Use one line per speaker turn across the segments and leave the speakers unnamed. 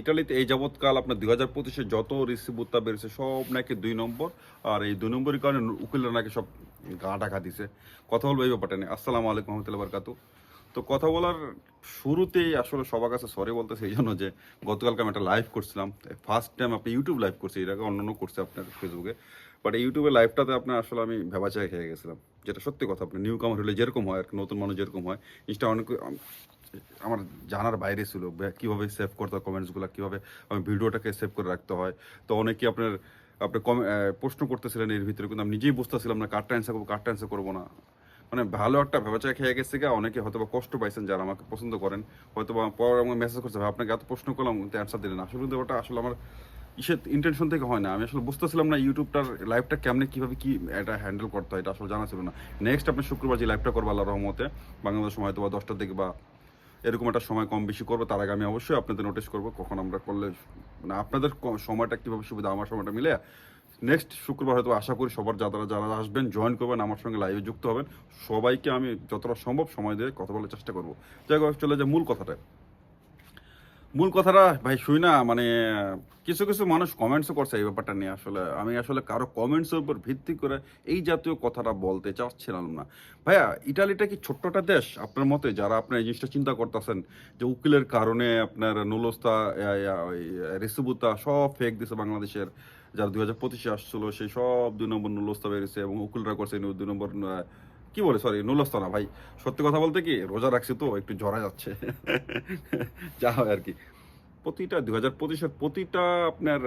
ইটালিতে এই যাবৎকাল আপনার দুই হাজার পঁচিশে যত রিসিভ উত্তাপ বেড়েছে সব নাকি দুই নম্বর। আর এই দুই নম্বরের কারণে উকিলরা নাকি সব গা ঢাকা দিছে। কথা বলব এই ব্যাপারটা নিয়ে। আসসালামু আলাইকুম রহমতুল্লাহ বারকাতু তো কথা বলার শুরুতেই আসলে সবার কাছে সরি বলতেছে, এই জন্য যে গতকালকে আমি একটা লাইভ করছিলাম। ফার্স্ট টাইম আপনি ইউটিউব লাইভ করছি আগে অন্যান্য করছে আপনার ফেসবুকে বাট এই লাইভটাতে আপনার আসলে আমি ভেবাচায় খেয়ে গেছিলাম। যেটা সত্যি কথা, আপনি নিউ কামার হলে যেরকম হয় আর নতুন মানুষ যেরকম হয় ইনস্টা অনেক আমার জানার বাইরে ছিল কীভাবে সেভ করতে হয় কমেন্টসগুলো কীভাবে আমি ভিডিওটাকে সেভ করে রাখতে হয়? তো অনেকে আপনার, আপনি কমে প্রশ্ন করতেছিলেন এর ভিতরে, কিন্তু আমি নিজেই বুঝতেছিলাম না, কারটা অ্যান্সার করব, কারটা অ্যান্সার করব না। মানে ভালো একটা ভেবাচা খেয়ে গেছে গা অনেকে হয়তো কষ্ট পাইছেন যারা আমাকে পছন্দ করেন হয়তো পর আমাকে মেসেজ করছে, ভাই, আপনাকে এত প্রশ্ন করলাম, কিন্তু অ্যান্সার দিলেন আসলে কিন্তু ওটা আসলে আমার ইসের ইন্টেনশন থেকে হয় না। আমি আসলে বুঝতেছিলাম না ইউটিউবটার লাইভটা কেমনে, কীভাবে কি এটা হ্যান্ডেল করতে হয়, এটা আসলে জানা ছিল না। নেক্সট আপনি শুক্রবার যে লাইভটা করব আল্লাহ রহমতে, বাংলাদেশ সময় হয়তো বা দশটার দিকে বা এরকম একটা সময় কম বেশি করব, তার আগে আমি অবশ্যই আপনাদের নোটিস করব কখন আমরা করলে মানে আপনাদের সময়টা কীভাবে সুবিধা, আমার সময়টা মিলে নেক্সট শুক্রবার হয়তো আশা করি সবার যারা যারা আসবেন জয়েন করবেন, আমার সঙ্গে লাইভে যুক্ত হবেন, সবাইকে আমি যতটা সম্ভব সময় দিয়ে কথা বলার চেষ্টা করব। যাই হোক, চলে যে মূল কথাটা মূল কথাটা, ভাই, শুই না মানে কিছু কিছু মানুষ কমেন্টসও করছে এই ব্যাপারটা নিয়ে আসলে। আমি আসলে কারও কমেন্টসের উপর ভিত্তি করে এই জাতীয় কথাটা বলতে চাচ্ছিলাম না। ভাইয়া, ইটালিটা কি ছোট্টটা দেশ? আপনার মতে, যারা আপনার এই জিনিসটা চিন্তা করতেছেন যে উকিলের কারণে আপনার নুলস্তা রিসিবুতা সব ফেক দিছে বাংলাদেশের। যারা দুই হাজার পঁচিশে আসছিল, সেই সব দুই নম্বর নুলস্তা বেরিয়েছে এবং উকিলরা করছে দুই নম্বর কি বলে সরি নুলস্তা না ভাই। সত্যি কথা বলতে কি রোজা রাখছি তো একটু ঝরা যাচ্ছে। যা হয় আর কি। প্রতিটা দুই হাজার পঁচিশের প্রতিটা আপনার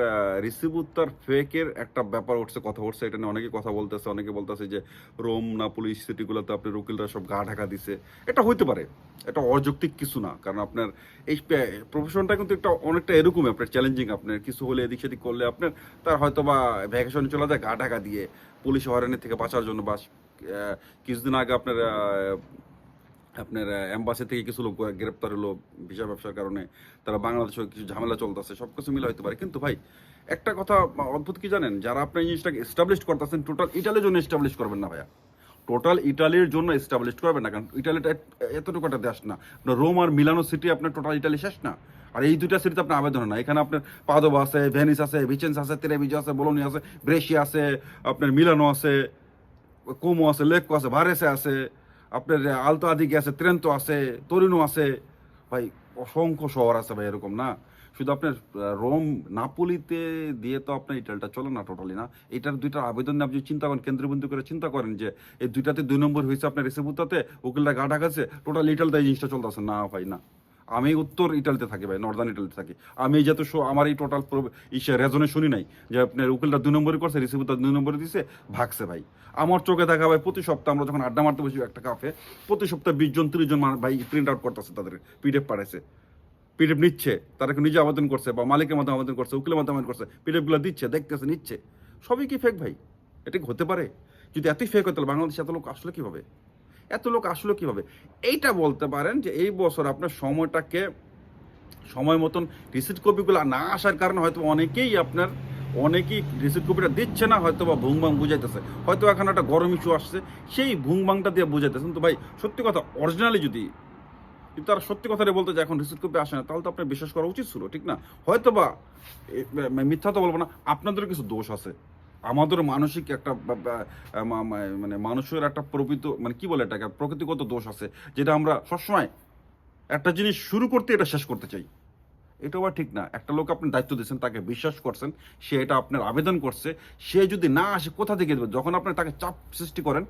রিসিভ উত্তর ফেকের একটা ব্যাপার উঠছে কথা উঠছে এটা নিয়ে অনেকে কথা বলতেছে অনেকে বলতেছে যে রোম না পুলিশ সিটিগুলোতে আপনার উকিলরা সব গা ঢাকা দিছে। এটা হইতে পারে এটা অযৌক্তিক কিছু না কারণ আপনার এই প্রফেশনটা কিন্তু একটা অনেকটা এরকমই আপনার চ্যালেঞ্জিং আপনার কিছু হলে এদিক সেদিক করলে আপনার তার হয়তো বা ভ্যাকেশনে চলে যায় গা ঢাকা দিয়ে পুলিশ হয়রানির থেকে বাঁচার জন্য বা আহ, কিছুদিন আগে আপনার আপনার এম্বাসি থেকে কিছু লোক গ্রেপ্তার হলো ভিসা ব্যবসার কারণে। তারা বাংলাদেশে কিছু ঝামেলা চলতেছে সব কিছু মিলে হতে পারে। কিন্তু ভাই, একটা কথা অদ্ভুত কি জানেন? যারা আপনার জিনিসটাকে এস্টাবলিশ করতেছেন টোটাল ইটালির জন্য এস্টাবলিশ করবেন না ভাইয়া। টোটাল ইটালির জন্য এস্টাবলিশ করবেন না, কারণ ইটালিটা এতটুকু একটা দেশ না। আপনার রোম আর মিলানো সিটি আপনার টোটাল ইটালি শেষ না। আর এই দুইটা সিটিতে আপনার আবেদন না। এখানে আপনার পাদোবা আছে, ভেনিস আছে, ভিচেন্স আছে তেরেবিজো আছে বোলোনি আছে ব্রেশিয়া আছে, আপনার মিলানো আছে। কোমো আছে, লেকো আছে, ভারেসে আছে, আপনার আলতো আদিকে আছে, ত্রেন্তো আছে তরিনো আছে। ভাই, অসংখ্য শহর আছে ভাই, এরকম না? শুধু আপনার রোম, নাপুলিতে দিয়ে তো আপনার ইটালটা চলে না টোটালি না? এটার দুইটা আবেদন আপনি চিন্তা করেন, কেন্দ্রবিন্দু করে চিন্তা করেন যে, এই দুইটাতে দুই নম্বর হয়েছে আপনার রিসিভুতাতে উকিলটা গা ঢাকাছে টোটাল ইটালটা এই জিনিসটা চলতেছে। না ভাই, না। আমি উত্তর ইটালিতে থাকি ভাই নর্দার্ন ইটালিতে থাকি। আমি এই যত শো আমার এই টোটাল রেজনে শুনি নাই যে আপনার উকিলটা দুই নম্বরে করছে রিসিভুতা দুই নম্বরে দিছে, ভাগছে ভাই। আমার চোখে দেখা ভাই, প্রতি সপ্তাহে আমরা যখন আড্ডা মারতে বসি একটা কাফে প্রতি সপ্তাহে বিশ জন, ত্রিশ জন ভাই প্রিন্ট আউট করতেছে তাদের পিডিএফ পাঠাইছে। পিডিএফ নিচ্ছে, তারা নিজে আবেদন করছে বা মালিকের মাধ্যমে আবেদন করছে, উকিলের মাধ্যমে আবেদন করছে পিডিএফগুলো দিচ্ছে, দেখতেছে, নিচ্ছে। সবই কি ফেক ভাই? এটা হতে পারে? যদি এতই ফেক হতো তাহলে বাংলাদেশে এত লোক আসলে কীভাবে? এত লোক আসলো কীভাবে? এইটা বলতে পারেন যে এই বছর আপনার সময়টাকে, সময় মতন রিসিট কপিগুলো না আসার কারণে হয়তো অনেকেই আপনার, অনেকেই রিসিট কপিটা দিচ্ছে না হয়তো বা ভুংবাং বুঝাইতেছে। হয়তো এখন একটা গরম ইস্যু আসছে, সেই ভুংবাংটা দিয়ে বুঝাইতেছে। কিন্তু ভাই, সত্যি কথা অরিজিনালি যদি, কিন্তু তারা সত্যি কথাটা বলতে যে এখন রিসিট কপি আসে না, তাহলে তো আপনার বিশ্বাস করা উচিত ছিল, ঠিক না? হয়তো বা মিথ্যা তো বলব না, আপনাদেরও কিছু দোষ আছে। আমাদের মানসিক একটা মানে মানুষের একটা প্রকৃত মানে কি বলে এটাকে? প্রকৃতিগত দোষ আছে, যেটা আমরা সবসময় একটা জিনিস শুরু করতে এটা শেষ করতে চাই। এটা আবার ঠিক না। একটা লোক আপনি দায়িত্ব দিয়েছেন, তাকে বিশ্বাস করছেন, সে এটা আপনার আবেদন করছে, সে যদি না আসে, কোথা থেকে দেবে? যখন আপনি তাকে চাপ সৃষ্টি করেন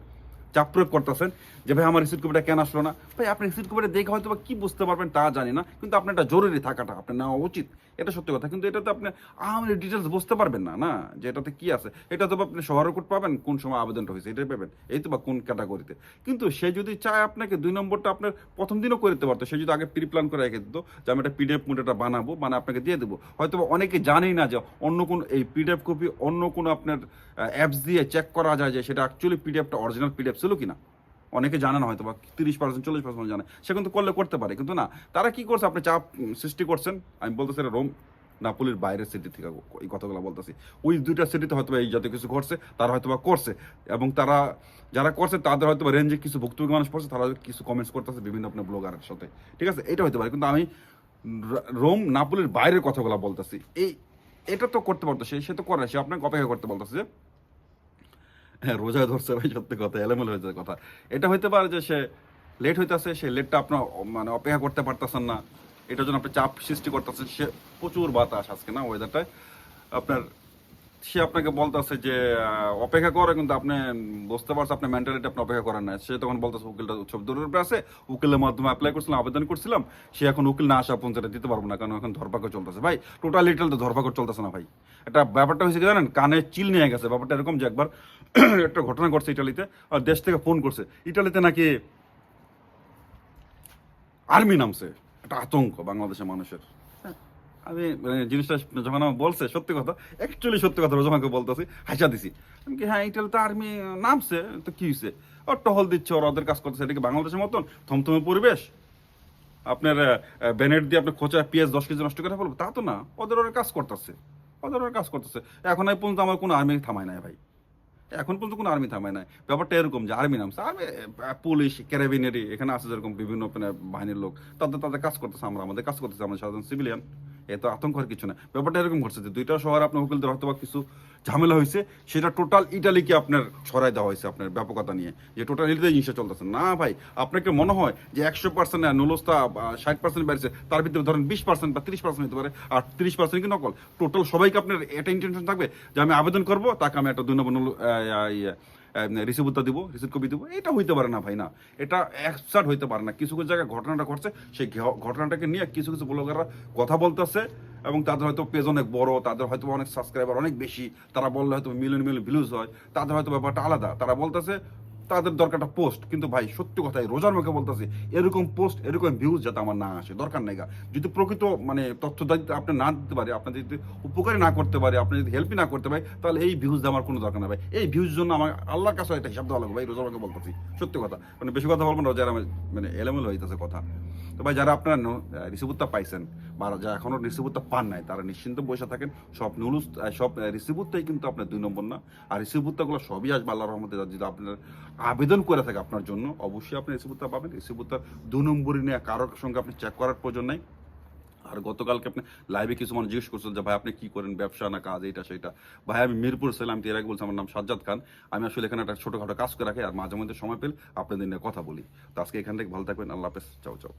চাপ প্রয়োগ করতেছেন যে, ভাই, আমার রিসিট কপিটা কেন আসলো না? ভাই, আপনি রিসিট কপিটা দেখে হয়তো বা কি বুঝতে পারবেন তা জানি না, কিন্তু আপনার এটা জরুরি থাকাটা, আপনার নেওয়া উচিত। এটা সত্যি কথা, কিন্তু এটাতে আপনি আহামরি ডিটেলস বুঝতে পারবেন না না? যে এটাতে কি আছে? এটা তো আপনি শহরের কোড পাবেন, কোন সময় আবেদনটা হয়েছে, এটাই পাবেন। এই তো বা কোন ক্যাটাগরিতে কিন্তু সে যদি চায় আপনাকে দুই নম্বরটা আপনার প্রথম দিনও করে দিতে পারতো, সে যদি আগে প্রি প্ল্যান করে রেখে দিত, যে, আমি একটা পিডিএফ মোডটা বানাবো মানে আপনাকে দিয়ে দেবো। হয়তো অনেকে জানেই না যে, অন্য কোন এই পিডিএফ কপি অন্য কোনো আপনার অ্যাপস দিয়ে চেক করা যায় যে, সেটা অ্যাকচুয়ালি পিডিএফটা অরিজিনাল পিডিএফ ছিল কিনা? অনেকে জানে না হয়তো বা তিরিশ পার্সেন্ট চল্লিশ পার্সেন্ট জানে। সে কিন্তু করলে করতে পারে কিন্তু না তারা কি করছে? আপনি চাপ সৃষ্টি করছেন। আমি বলতেছি রোম নাপুলির বাইরের সিটি থেকে এই কথাগুলো বলতেছি। ওই দুইটা সিটিতে হয়তো এই জাতীয় কিছু ঘটছে তারা হয়তো বা করছে। এবং তারা যারা করছে তাদের হয়তো বা রেঞ্জে কিছু ভুক্তভোগী মানুষ পড়ছে তারা কিছু কমেন্টস করতেছে বিভিন্ন আপনার ব্লগারের সাথে। ঠিক আছে? এটা হতে পারে কিন্তু আমি রোম নাপোলির বাইরের কথাগুলো বলতেছি। এই এটা তো করতে পারতো সে সে তো করে না, সে আপনাকে অপেক্ষা করতে বলতেছে যে রোজা ধরছে ভাই, সত্যি কথা, এলোমেলো হয়েছে কথা। এটা হইতে পারে যে সে লেট হইতেছে, সে লেটটা আপনার মানে অপেক্ষা করতে পারতেছেন না। এটার জন্য আপনি চাপ সৃষ্টি করতেছেন। সে প্রচুর বাতাস আজকে, না ওয়েদারটায় আপনার সে আপনাকে বলতেছে যে অপেক্ষা করে, কিন্তু আপনি বুঝতে পারছেন, আপনার মেন্টালিটি আপনি অপেক্ষা করেন না। সে তখন বলতেছে, উকিলটা উৎসব দূরের উপরে আছে, উকিলের মাধ্যমে অ্যাপ্লাই করছিলাম, আবেদন করছিলাম, সে এখন উকিল না আসা পর্যন্ত দিতে পারব না, কারণ এখন ধরপাকড় চলতেছে। ভাই টোটাল লিটাল তো ধরপাকড় চলতেছে না, ভাই। এটা ব্যাপারটা হয়েছে কি জানেন, কানে চিল নিয়ে গেছে। ব্যাপারটা এরকম যে একবার একটা ঘটনা ঘটছে ইটালিতে, আর দেশ থেকে ফোন করছে। ইটালিতে নাকি আর্মি নামছে, একটা আতঙ্ক বাংলাদেশের মানুষের। আমি মানে জিনিসটা যখন আমাকে বলছে, সত্যি কথা অ্যাকচুয়ালি সত্যি কথা রোজ আমাকে বলতেছি, হাসা দিছি। আমি কি হ্যাঁ ইটালি তো আর্মি নামছে, তো কি হয়েছে ওর টহল দিচ্ছে, ওরা ওদের কাজ করতেছে, এটা কি বাংলাদেশের মতন? থমথমে পরিবেশ। আপনার ব্যানেট দিয়ে আপনি খোঁচা, পেঁয়াজ, দশ কেজি নষ্ট করে ফেলব। তা তো না, ওদের ওরা কাজ করতেছে। ওদের ওরা কাজ করতেছে। এখন এই পর্যন্ত আমার কোনো আর্মি থামায় নাই ভাই। এখন পর্যন্ত কোনো আর্মি থামায় নাই। ব্যাপারটা এরকম যে আর্মি নামছে। আর্মি পুলিশ ক্যারাবিনারি এখানে আছে যেরকম বিভিন্ন বাহিনীর লোক। তাদের তাদের কাজ করতেছে আমরা, আমাদের কাজ করতেছে আমরা সাধারণ সিভিলিয়ান এত আতঙ্কের কিছু না। ব্যাপারটা এরকম ঘটছে যে দুইটা শহর আপনার উকিলদের হয়তো বা কিছু ঝামেলা হয়েছে, সেটা টোটাল ইটালিকে আপনার সরাই দেওয়া হয়েছে আপনার ব্যাপকতা নিয়ে, যে টোটাল ইটালিতে জিনিসটা চলতেছে। না ভাই, আপনাকে মনে হয় যে একশো পার্সেন্ট নুলস্তা ষাট পার্সেন্ট বেড়েছে, তার ভিতরে ধরেন বিশ পার্সেন্ট বা তিরিশ পার্সেন্ট হতে পারে, আর তিরিশ পার্সেন্ট কি নকল? টোটাল সবাইকে আপনার এটা ইন্টেনশন থাকবে যে আমি আবেদন করব, তাকে আমি একটা দুই নম্বর নুল- আহ, আহ, রিসিভ উত্তর দিব রিসিভ কপি দিব এটা হইতে পারে না ভাই না। এটা অ্যাকসার্ট হইতে পারে না। কিছু কিছু জায়গায় ঘটনাটা ঘটছে সেই ঘটনাটাকে নিয়ে কিছু কিছু ব্লগাররা কথা বলতেছে এবং তাদের হয়তো পেজ অনেক বড় তাদের হয়তো অনেক সাবস্ক্রাইবার অনেক বেশি তারা বললে হয়তো মিলিয়ন মিলিয়ন ভিউজ হয় তাদের হয়তো ব্যাপারটা আলাদা। তারা বলতেছে তাদের দরকারটা পোস্ট কিন্তু ভাই, সত্যি কথাই, রোজার মুখে বলতেছি, এরকম পোস্ট এরকম ভিউজ যাতে আমার না আসে, দরকার নেই। যদি প্রকৃত মানে তথ্য আপনি না দিতে পারে আপনার যদি উপকারী না করতে পারে, আপনি যদি হেল্পই না করতে পারে, তাহলে এই ভিউজ আমার কোনো দরকার নেই ভাই। এই ভিউজ জন্য আমার আল্লাহর কাছে একটা হিসাব দেওয়া লাগবে ভাই, রোজার মুখে বলতেছি, সত্যি কথা। মানে বেশি কথা বলবেন না, রোজার আমার মানে এলোমেলো হইতেছে কথা। তো ভাই, যারা আপনারা রিসিভুত্তা পাইছেন, বা যারা এখনও রিসিভুত্তা পান নাই, তারা নিশ্চিন্ত বসে থাকেন, সব নুলুস সব রিসিভুত্তাই কিন্তু আপনার দুই নম্বর না। আর রিসিভুত্তাগুলো সবই আসবে আল্লাহ রহমতে, যদি আপনার আবেদন করে থাকে আপনার জন্য, অবশ্যই আপনি রিসিভুত্তা পাবেন। রিসিভুত্তার দু নম্বরই নিয়ে, কারোর সঙ্গে আপনি চেক করার প্রয়োজন নাই। আর গতকালকে আপনি লাইভে কিছু মানুষ জিজ্ঞেস করছেন যে, ভাই, আপনি কী করেন? ব্যবসা না কাজ? এইটা সেটা ভাই, আমি মিরপুর ছিলাম আমি আগে বলছি, আমার নাম সাজ্জাদ খান। আমি আসলে এখানে একটা ছোটোখাটো কাজ করে রাখি, আর মাঝে মধ্যে সময় পেলে আপনাদের নিয়ে কথা বলি। তো আজকে এখান থেকে ভালো থাকবেন, আল্লাহ হাফেজ, চাও চাও।